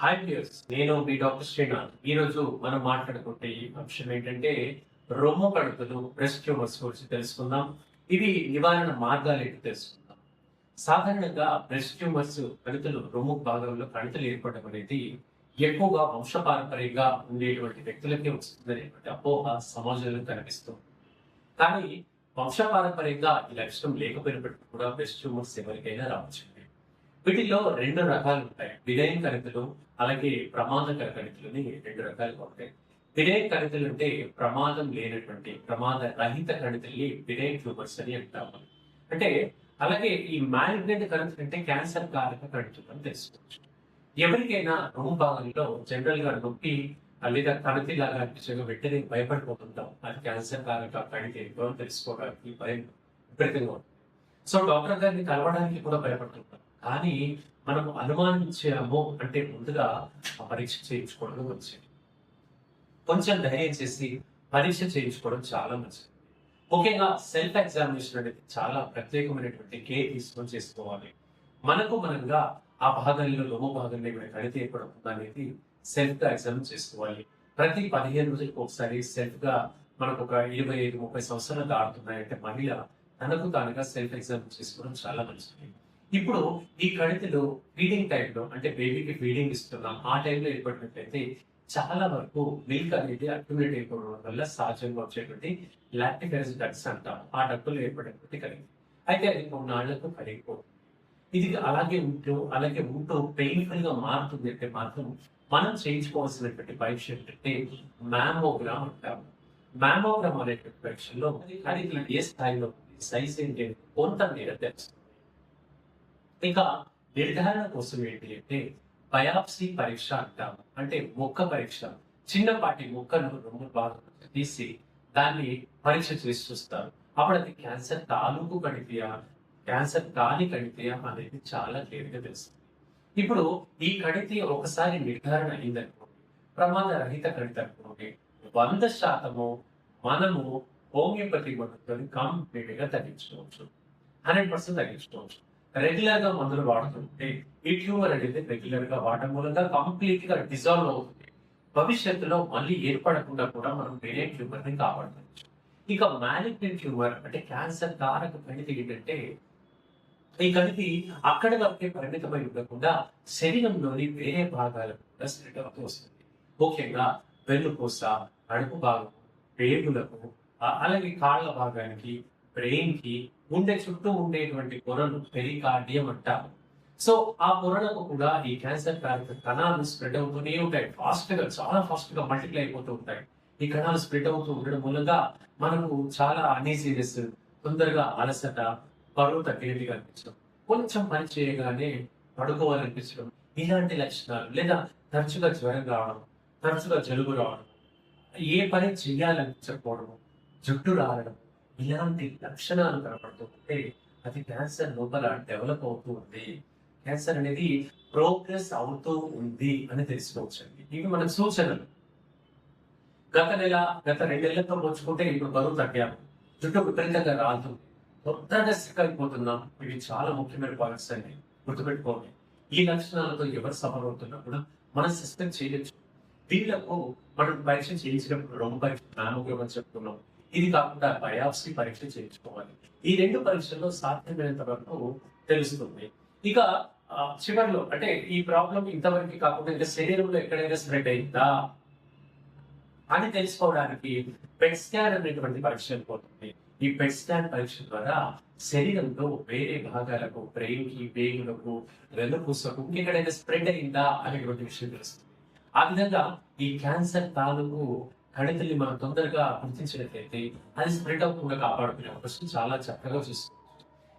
Hi viewers నేను మీ doctor Srinath. ఈ రోజు మనం మాట్లాడుకుంటే ఈ అంశం ఏంటంటే రొమ్ము కడుపులు బ్రెస్ట్ ట్యూమర్స్ గురించి తెలుసుకుందాం. ఇవి నివారణ మార్గాలు ఏంటి తెలుసుకుందాం. సాధారణంగా బ్రెస్ట్ ట్యూమర్స్ కణితులు రొమ్ము భాగంలో కణితులు ఏర్పడడం అనేది ఎక్కువగా వంశపారంపర్యంగా ఉండేటువంటి వ్యక్తులకే వస్తుందనేటువంటి అపోహ సమాజంలో కనిపిస్తుంది. కానీ వంశపారంపర్యంగా ఈ లక్షణం లేకపోయినప్పటికీ కూడా బ్రెస్ట్ ట్యూమర్స్ ఎవరికైనా రావచ్చు. వీటిలో రెండు రకాలు ఉంటాయి. విధేయం కణితులు అలాగే ప్రమాదకర కణితులని రెండు రకాలుగా ఉంటాయి. విధేయ కణితులు అంటే ప్రమాదం లేనటువంటి ప్రమాద రహిత కణితుల్ని విధేయ ట్యూమర్స్ అని అంటాము అంటే అలాగే ఈ మ్యాలిగ్నెంట్ కణితులు అంటే క్యాన్సర్ కారక కణితులు అని తెలుసుకోవచ్చు. ఎవరికైనా రూమ్ భాగంలో జనరల్గా నొప్పి లేదా కణితి లాగా అనిపించగా వెంటనే భయపడిపోతుంటాం. అది క్యాన్సర్ కారక కణితి ఏంటో తెలుసుకోవడానికి భయం విపరీతంగా ఉంటుంది. సో డాక్టర్ గారిని కలవడానికి కూడా భయపడుతుంటాం. కానీ మనం అనుమానించాము అంటే ముందుగా ఆ పరీక్ష చేయించుకోవడం మంచిది. కొంచెం ధైర్యం చేసి పరీక్ష చేయించుకోవడం చాలా మంచిది. ముఖ్యంగా సెల్ఫ్ ఎగ్జామినేషన్ అనేది చాలా ప్రత్యేకమైనటువంటి కేర్ తీసుకొని చేసుకోవాలి. మనకు మనంగా ఆ భాగంలో లోమ భాగంలో కూడా కడితే ఏర్పడుతుంది అనేది సెల్ఫ్గా ఎగ్జామిన్ చేసుకోవాలి. ప్రతి పదిహేను రోజులకు ఒకసారి సెల్ఫ్గా మనకు ఒక ఇరవై ఐదు ముప్పై సంవత్సరాలు ఆడుతున్నాయంటే మహిళ తనకు తానుగా సెల్ఫ్ ఎగ్జామిన్ చేసుకోవడం చాలా మంచిది. ఇప్పుడు ఈ కణితిలో ఫీడింగ్ టైంలో అంటే బేబీకి ఫీడింగ్ ఇస్తున్నాం. ఆ టైంలో ఏర్పడినట్లయితే చాలా వరకు మిల్క్ అనేది అక్యుమిలేట్ అయిపోవడం వల్ల సహజంగా వచ్చేటువంటి లాక్టిఫెరస్ డక్స్ అంటాం. ఆ డక్కులు ఏర్పడినటువంటి కలిగి. అయితే అది కొన్నాళ్ళకు కరిగిపోతుంది ఇది అలాగే ఉంటూ అలాగే ఉంటూ పెయిన్ఫుల్గా మారుతుంది అంటే మాత్రం మనం చేయించుకోవాల్సినటువంటి పరీక్ష ఏంటంటే మ్యామోగ్రామ్ అంటాం. మ్యామోగ్రామ్ అనేటువంటి పరీక్షలో అది ఏ స్థాయిలో సైజ్ ఏంటి? కొంత మేర తెలుస్తుంది ఇక నిర్ధారణ కోసం ఏంటి అంటే బయాప్సీ పరీక్ష అంటాము అంటే మొక్క పరీక్ష. చిన్నపాటి మొక్కను రెండు భాగాలు తీసి దాన్ని పరీక్ష చేసి చూస్తారు. అప్పుడు అది క్యాన్సర్ తాలూకు కణితియా క్యాన్సర్ కాని కణితియా అనేది చాలా క్లియర్గా తెలుస్తుంది. ఇప్పుడు ఈ కణితి ఒకసారి నిర్ధారణ అయిందనుకోండి ప్రమాద రహిత కణితి అనుకోండి వంద శాతము మనము హోమియోపతి మందులను కంప్లీట్గా తగ్గించుకోవచ్చు. హండ్రెడ్ పర్సెంట్ తగ్గించుకోవచ్చు. రెగ్యులర్గా మందులు వాడుతుంటే ఈ ట్యూమర్ అనేది రెగ్యులర్గా వాడడం మూలంగా కంప్లీట్గా డిజాల్వ్ అవుతుంది. భవిష్యత్తులో మళ్ళీ ఏర్పడకుండా కూడా మనం వేరే ట్యూమర్ని కాపాడుకోవచ్చు. ఇక మ్యాలిగ్నెంట్ ట్యూమర్ అంటే క్యాన్సర్ కారక పరిమితి ఏంటంటే ఈ కణితి అక్కడ వరకే పరిమితమై ఉండకుండా శరీరంలోని వేరే భాగాలకు కూడా స్ప్రెడ్ అవుతూ వస్తుంది. ముఖ్యంగా వెన్నుపూస అడుపు భాగం పేగులకు అలాగే కాళ్ళ భాగానికి బ్రెయిన్కి గుండె చుట్టూ ఉండేటువంటి పొరలు పెరికార్డియం అంటారు. సో ఆ పొరలకు కూడా ఈ క్యాన్సర్ కారక కణాలు స్ప్రెడ్ అవుతూనే ఉంటాయి. ఫాస్ట్గా చాలా ఫాస్ట్గా మల్టిప్లై అయిపోతూ ఉంటాయి. ఈ కణాలు స్ప్రెడ్ అవుతూ ఉండడం మూలంగా మనకు చాలా అనీజీనెస్ తొందరగా అలసట బరువు తగ్గినట్టుగా అనిపించడం కొంచెం పని చేయగానే పడుకోవాలనిపించడం ఇలాంటి లక్షణాలు లేదా తరచుగా జ్వరం రావడం తరచుగా జలుబు రావడం ఏ పని చేయాలనిపించకపోవడం జుట్టు రావడం ఇలాంటి లక్షణాలు కనపడుతుంటే అది క్యాన్సర్ లోపల డెవలప్ అవుతూ ఉంది క్యాన్సర్ అనేది ప్రోగ్రెస్ అవుతూ ఉంది అని తెలుసుకోవచ్చు ఇవి మన సూచనలు. గత నెల గత రెండేళ్ళతో పోల్చుకుంటే ఇప్పుడు బరువు తగ్గాము. జుట్టు విపరీతంగా రాదు. కొత్తగా సిక్ అయిపోతున్నాం ఇవి చాలా ముఖ్యమైన పాయింట్స్ అండి. గుర్తుపెట్టుకోండి. ఈ లక్షణాలతో ఎవరు సఫర్ అవుతున్నా కూడా మనం సిస్టమ్ చేయొచ్చు దీనిలో మనం పరీక్ష చేయించినప్పుడు రొమ్ము పరీక్ష అని చెప్తున్నాం. ఇది కాకుండా బయాప్సీ పరీక్ష చేయించుకోవాలి. ఈ రెండు పరీక్షల్లో సాధ్యమైనంత వరకు తెలుస్తుంది. ఇక చివరిలో అంటే ఈ ప్రాబ్లం ఇంతవరకు కాకుండా ఇంకా శరీరంలో ఎక్కడైనా స్ప్రెడ్ అయిందా అని తెలుసుకోవడానికి పెట్ స్కాన్ అనేటువంటి పరీక్ష పోతుంది ఈ పెట్ స్కాన్ పరీక్ష ద్వారా శరీరంలో వేరే భాగాలకు బ్రెయిన్కి వేగులకు వెన్నుపూసకు ఇంకెక్కడైనా స్ప్రెడ్ అయిందా అనేటువంటి విషయం తెలుస్తుంది. ఆ విధంగా ఈ క్యాన్సర్ తాలూకు కణితుల్ని మనం తొందరగా గుర్తించినట్లయితే అది స్ప్రెడ్ అవ్వకుండా కాపాడుకునే అవకాశం చాలా చక్కగా చూస్తుంది.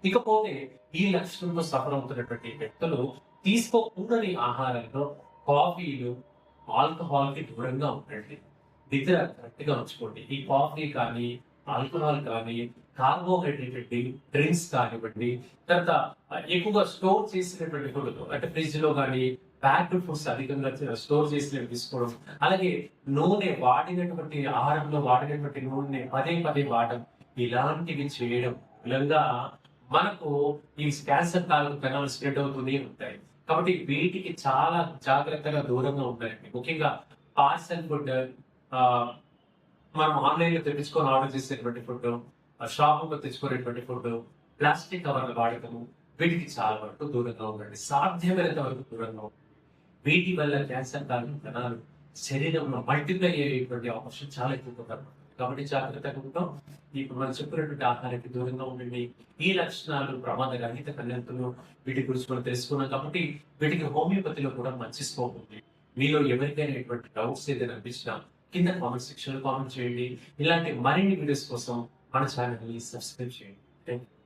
ఇకపోతే ఈ లక్షణంతో సఫర్ అవుతున్నటువంటి వ్యక్తులు తీసుకోకూడని ఆహారంలో కాఫీలు ఆల్కహాల్కి దూరంగా ఉండండి. నిద్ర కరెక్ట్గా ఉంచుకోండి. ఈ కాఫీ కానీ ఆల్కహాల్ కానీ కార్బోహైడ్రేటెడ్ డ్రింక్స్ కానివ్వండి తర్వాత ఎక్కువగా స్టోర్ చేసినటువంటి ఫుడ్ అంటే ఫ్రిడ్జ్లో కానీ ప్యాక్డ్ ఫుడ్స్ అధికంగా స్టోర్ చేసినవి తీసుకోవడం. అలాగే నూనె వాడినటువంటి ఆహారంలో వాడినటువంటి నూనె పదే పదే వాడడం ఇలాంటివి చేయడం విధంగా మనకు ఈ క్యాన్సర్ తాలూకు కణాలు స్ప్రెడ్ అవుతూనే ఉంటాయి. కాబట్టి వీటికి చాలా జాగ్రత్తగా దూరంగా ఉండాలండి. ముఖ్యంగా పార్సల్ ఫుడ్ మనం ఆన్లైన్లో తెప్పించుకొని ఆర్డర్ చేసేటువంటి ఫుడ్ షాప్లో తెచ్చుకునేటువంటి ఫుడ్ ప్లాస్టిక్ కవర్ల వాడకము వీటికి చాలా వరకు దూరంగా ఉండండి సాధ్యమైనంత వరకు దూరంగా ఉండండి వీటి వల్ల క్యాన్సర్ కాలం కణాలు శరీరంలో మల్టిప్లై అయ్యేటువంటి అవకాశం చాలా ఎక్కువగా కనబడుతుంది కాబట్టి జాగ్రత్తగా ఉంటాం ఇప్పుడు మనం చెప్పినటువంటి ఆహారానికి దూరంగా ఉండండి. ఈ లక్షణాలు ప్రమాద రహిత కళ్యాణతులు వీటి గురించి మనం తెలుసుకున్నాం కాబట్టి వీటికి హోమియోపతిలో కూడా మంచి స్కోప్ ఉంది. మీలో ఎవరికైనా ఇటువంటి డౌట్స్ ఏదైనా అనిపించినా కింద కామెంట్ సెక్షన్లో కామెంట్ చేయండి. ఇలాంటి మరిన్ని వీడియోస్ కోసం మన ఛానల్ని సబ్స్క్రైబ్ చేయండి. Thank you